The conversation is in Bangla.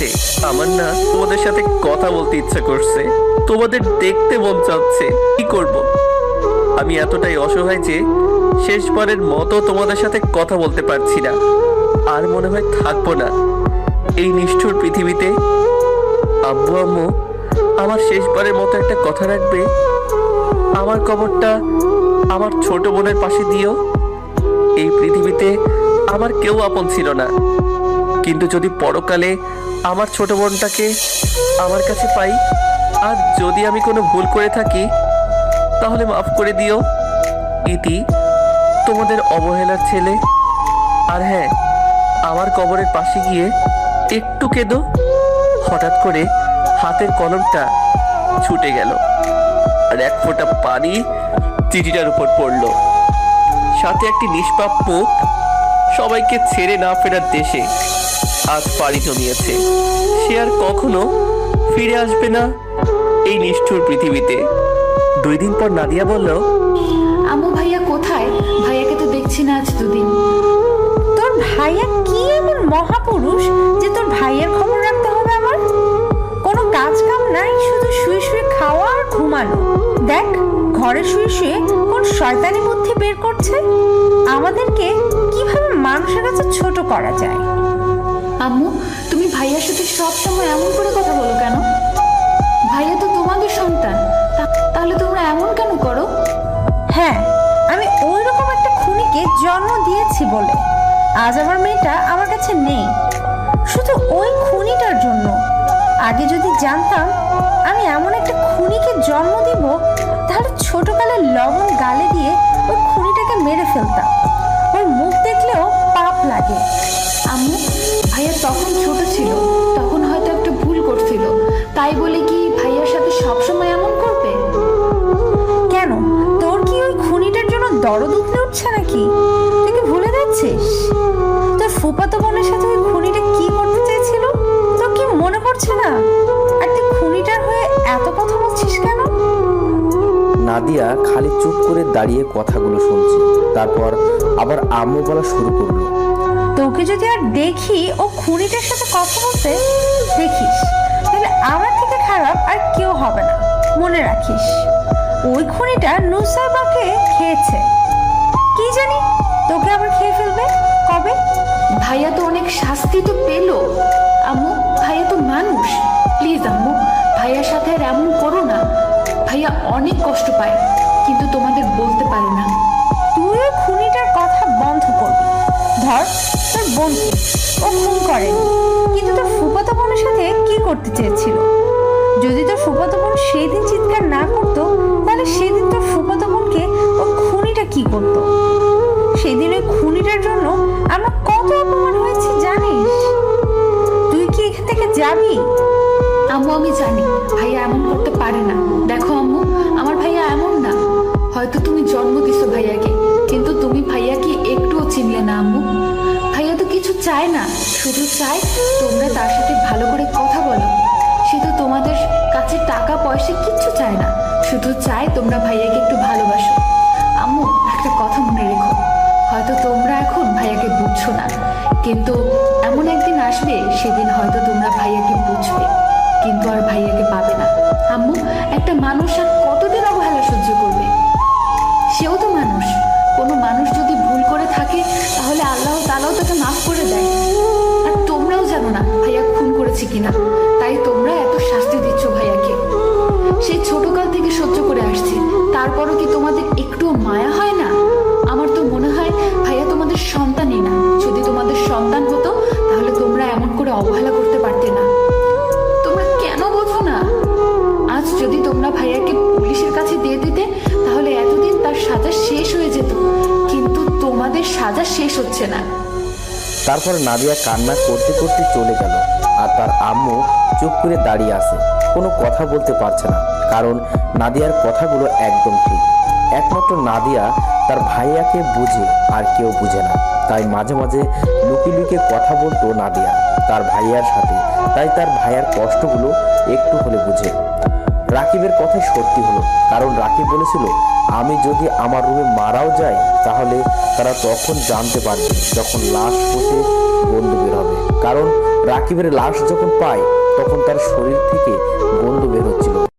লাগছে আমার না তোমাদের সাথে কথা বলতে ইচ্ছা করছে। তোমাদের দেখতে মন চাচ্ছে। কি করব? আমি এতটাই অসহায় যে শেষবারের মতো তোমাদের সাথে কথা বলতে পারছি না। আর মনে হয় থাকব না। এই নিষ্ঠুর পৃথিবীতে আব্বু, আম্মু, আমার শেষবারের মতো একটা কথা রাখবে। আমার কবরটা আমার ছোট বোনের পাশে দিও। এই পৃথিবীতে আমার কেউ আপন ছিল না। কিন্তু যদি পরকালে আমার ছোট বোনটাকে আমার কাছে পাই। আর যদি আমি কোনো ভুল করে থাকি, তাহলে মাফ করে দিও। ইতি, তোমাদের অবহেলার ছেলে। আর হ্যাঁ আমার কবরের পাশে গিয়ে একটু কেঁদো। হঠাৎ করে হাতের কলমটা ছুটে গেল আর এক ফোঁটা পানি চিঠিটার উপর পড়ল। সাথে একটি নিষ্পাপ মুখ সবাইকে ছেড়ে না ফেরার দেশে। আজ পাড়ি জমিয়েছে। সে আর কখনো ফিরে আসবে না এই নিষ্ঠুর পৃথিবীতে। দুই দিন পর নাদিয়া বলল আম্মু ভাইয়া কোথায়? ভাইয়াকে তো দেখছি না আজ দুদিন। তোর ভাইয়া কি এমন মহাপুরুষ যে তোর ভাইয়ের খবর রাখতে হবে আমার? কোনো কাজ কাম নাই শুধু শুয়ে শুয়ে খাওয়া আর ঘুমানো। দেখ ঘরে শুয়ে শুয়ে কোন শয়তানি বুদ্ধি বের করছে? আমাদেরকে কীভাবে মানুষের কাছে ছোট করা যায়? আম্মু, তুমি ভাইয়ার সাথে সব সময় এমন করে কথা বলো কেন? ভাইয়া তো তোমাদের সন্তান। তাহলে তোমরা এমন কেন করো? হ্যাঁ আমি ওই রকম একটা খুনিকে জন্ম দিয়েছি বলে। আজ আমার মেয়েটা আমার কাছে নেই। শুধু ওই খুনিটার জন্য। আগে যদি জানতাম, আমি এমন একটা খুনিকে জন্ম দিব, তাহলে ছোটকালে লবণ গালে দিয়ে ওই খুনিটাকে মেরে ফেলতাম। ভাইয়া তখন ছোট ছিল তখন হয়তো একটা ভুল করছিল। তাই বলে কি ভাইয়ার সাথে সব সময় এমন করবে? কেন? তোর কি ওই খুনিটার জন্য দরদ উঠলে উঠছে নাকি? তুই কি ভুলে যাচ্ছিস? তোর ফুপাতো বোনের সাথে ওই খুনিটা কি করতে চেয়েছিল? তোর কি মনে পড়ছে না? আর তুই খুনিটার হয়ে এত কথা বলছিস কেন? নাদিয়া খালি চুপ করে দাঁড়িয়ে কথাগুলো শুনছে। তারপর আবার আম্মু বলা শুরু করল। তোকে যদি আর দেখি, ও খুনিটার সাথে কথা বলতে দেখিস, তাহলে আমার থেকে খারাপ আর কেউ হবে না। মনে রাখিস, ওই খুনিটা নুসাইবাকে খেয়েছে। কি জানি, তোকে আবার খেয়ে ফেলবে? কবে? ভাইয়া তো অনেক শাস্তি তো পেল। আম্মু, ভাইয়া তো মানুষ। প্লিজ আম্মু, ভাইয়ার সাথে আর এমন করো না। ভাইয়া অনেক কষ্ট পায়। বোনকে ও খুন করেনি কিন্তু তোর ফুপাতো বোনের সাথে কি করতে চেয়েছিল? যদি তোর ফুপাতো বোন সেই দিন চিৎকার না করতো, তাহলে সেদিন তোর ফুপাতো বোনকে ও খুনিটা কি করতো? সেদিন ওই খুনিটার জন্য আমরা কত অপমান হয়েছে, জানিস? তুই কি এখান থেকে যাবি? আম্মু, আমি জানি। ভাইয়া এমন করতে পারে না। শুধু চায় তোমরা তার সাথে ভালো করে কথা বলো। সে তো তোমাদের কাছে টাকা, পয়সা কিচ্ছু চায় না। শুধু চায় তোমরা ভাইয়াকে একটু ভালোবাসো। আম্মু, একটা কথা মনে রেখো। হয়তো তোমরা এখন ভাইয়াকে বুঝছ না। কিন্তু এমন একদিন আসবে, সেদিন হয়তো তোমরা ভাইয়াকে বুঝবে। কিন্তু আর ভাইয়াকে পাবে না। আম্মু, একটা মানুষ আর কিনা? তাই তোমরা এত শাস্তি দিচ্ছ ভাইয়াকে। সেই ছোটকাল থেকে সহ্য করে আসছে। তারপরও কি তোমাদের একটুও মায়া হয় না? আমার তো মনে হয় ভাইয়া তোমাদের সন্তানই না। যদি তোমাদের সন্তান হতো, তাহলে তোমরা এমন করে অবহেলা করতে পারতে না। তোমরা কেন বোঝো না? আজ যদি তোমরা ভাইয়াকে পুলিশের কাছে দিয়ে দিতে, তাহলে এতদিন তার সাজা শেষ হয়ে যেত। কিন্তু তোমাদের সাজা শেষ হচ্ছে না। তারপর নাদিয়া কান্না করতে করতে চলে গেল। আর তার আম্মু চুপ করে দাঁড়িয়ে আছে। কোনো কথা বলতে পারছে না, কারণ নাদিয়ার কথাগুলো একদম ঠিক। একমাত্র নাদিয়া তার ভাইয়াকে বুঝে আর কেউ বুঝে না। তাই মাঝে মাঝে লুকিয়ে লুকিয়ে কথা বলতো নাদিয়া, তার ভাইয়ার সাথে। তাই তার ভাইয়ার কষ্টগুলো একটু হলে বুঝে। রাকিবের কথাই সত্যি হলো, কারণ রাকিব বলেছিল, আমি যদি আমার রুমে মারাও যাই, তাহলে তারা তখন জানতে পারবে যখন লাশ পুষে বন্ধু বের হবে। কারণ রাকিবের লাশ যখন পায় তখন তার শরীর থেকে গন্ধ বেরোচ্ছিল